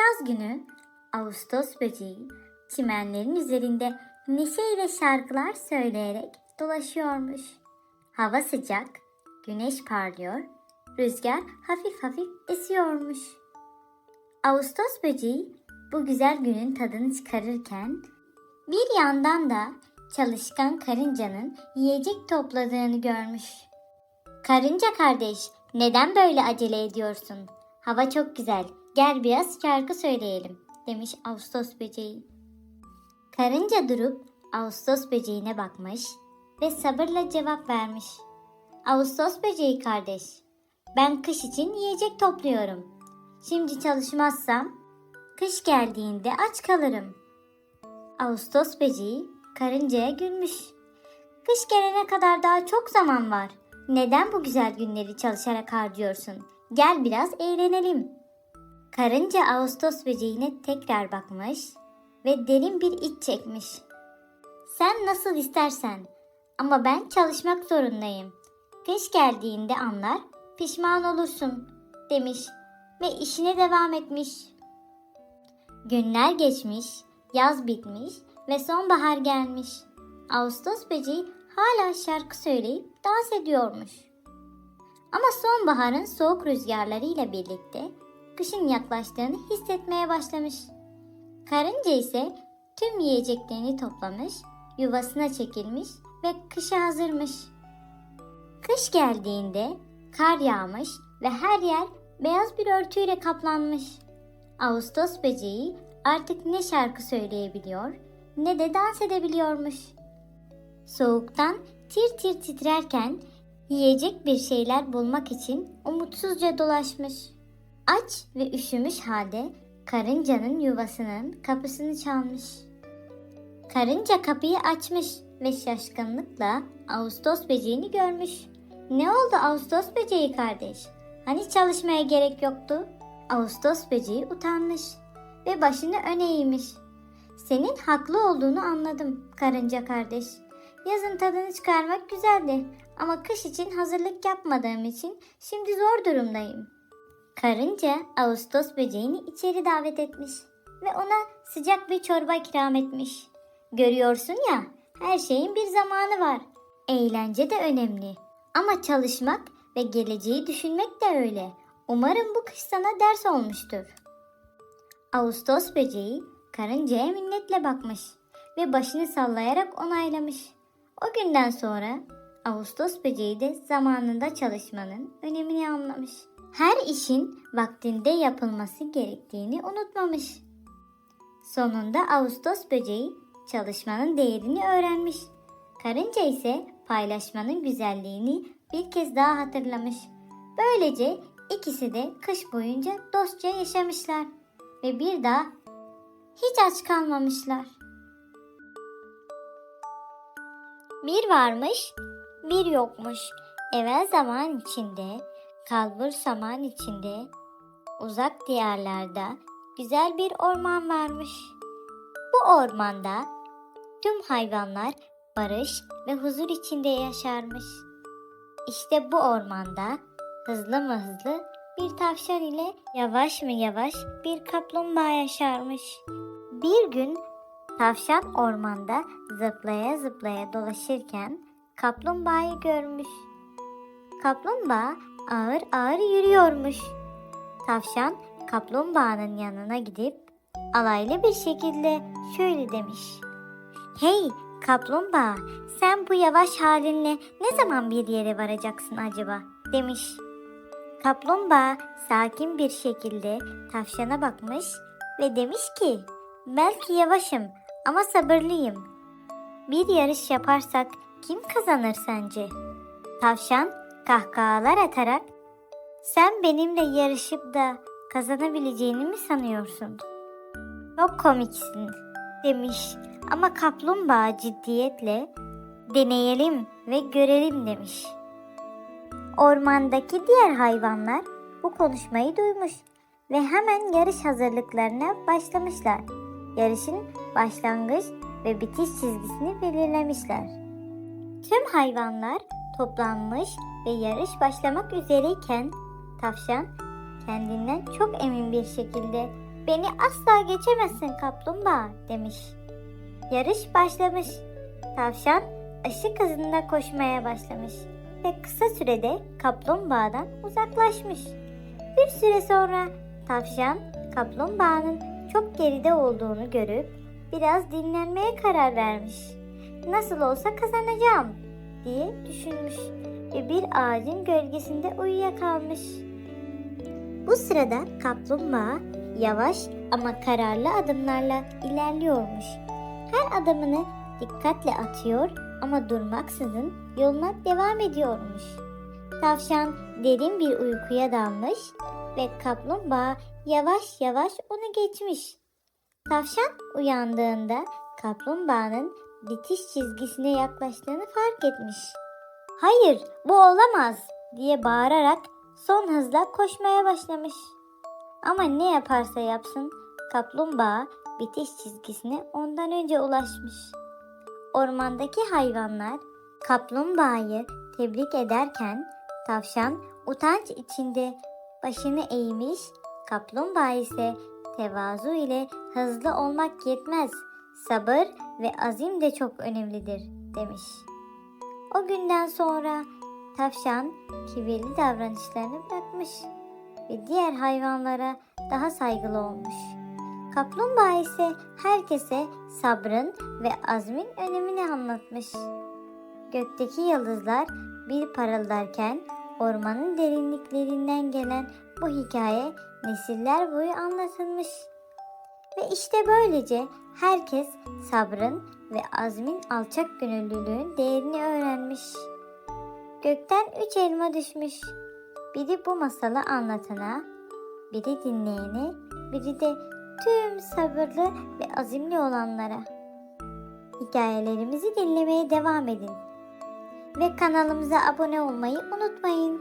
yaz günü Ağustos böceği çimenlerin üzerinde neşeyle şarkılar söyleyerek dolaşıyormuş. Hava sıcak, güneş parlıyor, rüzgar hafif hafif esiyormuş. Ağustos böceği bu güzel günün tadını çıkarırken bir yandan da çalışkan karıncanın yiyecek topladığını görmüş. Karınca kardeş, neden böyle acele ediyorsun? Hava çok güzel. Gel biraz şarkı söyleyelim, demiş Ağustos böceği. Karınca durup Ağustos böceğine bakmış ve sabırla cevap vermiş. Ağustos böceği kardeş, ben kış için yiyecek topluyorum. Şimdi çalışmazsam kış geldiğinde aç kalırım. Ağustos böceği karıncaya gülmüş. Kış gelene kadar daha çok zaman var. Neden bu güzel günleri çalışarak harcıyorsun? Gel biraz eğlenelim. Karınca Ağustos böceğine tekrar bakmış ve derin bir iç çekmiş. Sen nasıl istersen ama ben çalışmak zorundayım. Kış geldiğinde anlar, pişman olursun demiş ve işine devam etmiş. Günler geçmiş, yaz bitmiş ve sonbahar gelmiş. Ağustos böceği hala şarkı söyleyip dans ediyormuş. Ama sonbaharın soğuk rüzgarlarıyla birlikte kışın yaklaştığını hissetmeye başlamış. Karınca ise tüm yiyeceklerini toplamış, yuvasına çekilmiş ve kışa hazırmış. Kış geldiğinde kar yağmış ve her yer beyaz bir örtüyle kaplanmış. Ağustos böceği artık ne şarkı söyleyebiliyor ne de dans edebiliyormuş. Soğuktan tir tir titrerken yiyecek bir şeyler bulmak için umutsuzca dolaşmış. Aç ve üşümüş halde karıncanın yuvasının kapısını çalmış. Karınca kapıyı açmış ve şaşkınlıkla Ağustos böceğini görmüş. Ne oldu Ağustos böceği kardeş? Hani çalışmaya gerek yoktu? Ağustos böceği utanmış ve başını öne eğmiş. Senin haklı olduğunu anladım karınca kardeş. Yazın tadını çıkarmak güzeldi ama kış için hazırlık yapmadığım için şimdi zor durumdayım. Karınca Ağustos böceğini içeri davet etmiş ve ona sıcak bir çorba ikram etmiş. Görüyorsun ya, her şeyin bir zamanı var. Eğlence de önemli. Ama çalışmak ve geleceği düşünmek de öyle. Umarım bu kış sana ders olmuştur. Ağustos böceği karıncaya minnetle bakmış ve başını sallayarak onaylamış. O günden sonra Ağustos böceği de zamanında çalışmanın önemini anlamış. Her işin vaktinde yapılması gerektiğini unutmamış. Sonunda Ağustos böceği çalışmanın değerini öğrenmiş. Karınca ise paylaşmanın güzelliğini bir kez daha hatırlamış. Böylece ikisi de kış boyunca dostça yaşamışlar ve bir daha hiç aç kalmamışlar. Bir varmış, bir yokmuş. Evvel zaman içinde, kalbur zaman içinde, uzak diyarlarda güzel bir orman varmış. Bu ormanda tüm hayvanlar barış ve huzur içinde yaşarmış. İşte bu ormanda hızlı mı hızlı bir tavşan ile yavaş mı yavaş bir kaplumbağa yaşarmış. Bir gün tavşan ormanda zıplaya zıplaya dolaşırken kaplumbağayı görmüş. Kaplumbağa ağır ağır yürüyormuş. Tavşan kaplumbağanın yanına gidip alaylı bir şekilde şöyle demiş. Hey kaplumbağa sen bu yavaş halinle ne zaman bir yere varacaksın acaba demiş. Kaplumbağa sakin bir şekilde tavşana bakmış ve demiş ki belki yavaşım ama sabırlıyım. Bir yarış yaparsak kim kazanır sence? Tavşan kahkahalar atarak sen benimle yarışıp da kazanabileceğini mi sanıyorsun? Çok komiksin demiş ama kaplumbağa ciddiyetle deneyelim ve görelim demiş. Ormandaki diğer hayvanlar bu konuşmayı duymuş ve hemen yarış hazırlıklarına başlamışlar. Yarışın başlangıç ve bitiş çizgisini belirlemişler. Tüm hayvanlar toplanmış ve yarış başlamak üzereyken tavşan kendinden çok emin bir şekilde Beni asla geçemezsin kaplumbağa demiş. Yarış başlamış. Tavşan ışık hızında koşmaya başlamış ve kısa sürede kaplumbağadan uzaklaşmış. Bir süre sonra tavşan kaplumbağanın çok geride olduğunu görüp biraz dinlenmeye karar vermiş. Nasıl olsa kazanacağım diye düşünmüş ve bir ağacın gölgesinde uyuyakalmış. Bu sırada kaplumbağa yavaş ama kararlı adımlarla ilerliyormuş. Her adımını dikkatle atıyor ama durmaksızın yoluna devam ediyormuş. Tavşan derin bir uykuya dalmış ve kaplumbağa yavaş yavaş onu geçmiş. Tavşan uyandığında kaplumbağanın bitiş çizgisine yaklaştığını fark etmiş. Hayır, bu olamaz diye bağırarak son hızla koşmaya başlamış. Ama ne yaparsa yapsın kaplumbağa bitiş çizgisine ondan önce ulaşmış. Ormandaki hayvanlar kaplumbağayı tebrik ederken tavşan utanç içinde başını eğmiş, kaplumbağa ise tevazu ile hızlı olmak yetmez, sabır ve azim de çok önemlidir demiş. O günden sonra tavşan kibirli davranışlarını bırakmış ve diğer hayvanlara daha saygılı olmuş. Kaplumbağa ise herkese sabrın ve azmin önemini anlatmış. Gökteki yıldızlar bir parıldarken ormanın derinliklerinden gelen bu hikaye nesiller boyu anlatılmış. Ve işte böylece herkes sabrın ve azmin alçak gönüllülüğün değerini öğrenmiş. Gökten üç elma düşmüş. Biri bu masalı anlatana, biri dinleyene, biri de tüm sabırlı ve azimli olanlara. Hikayelerimizi dinlemeye devam edin. Ve kanalımıza abone olmayı unutmayın.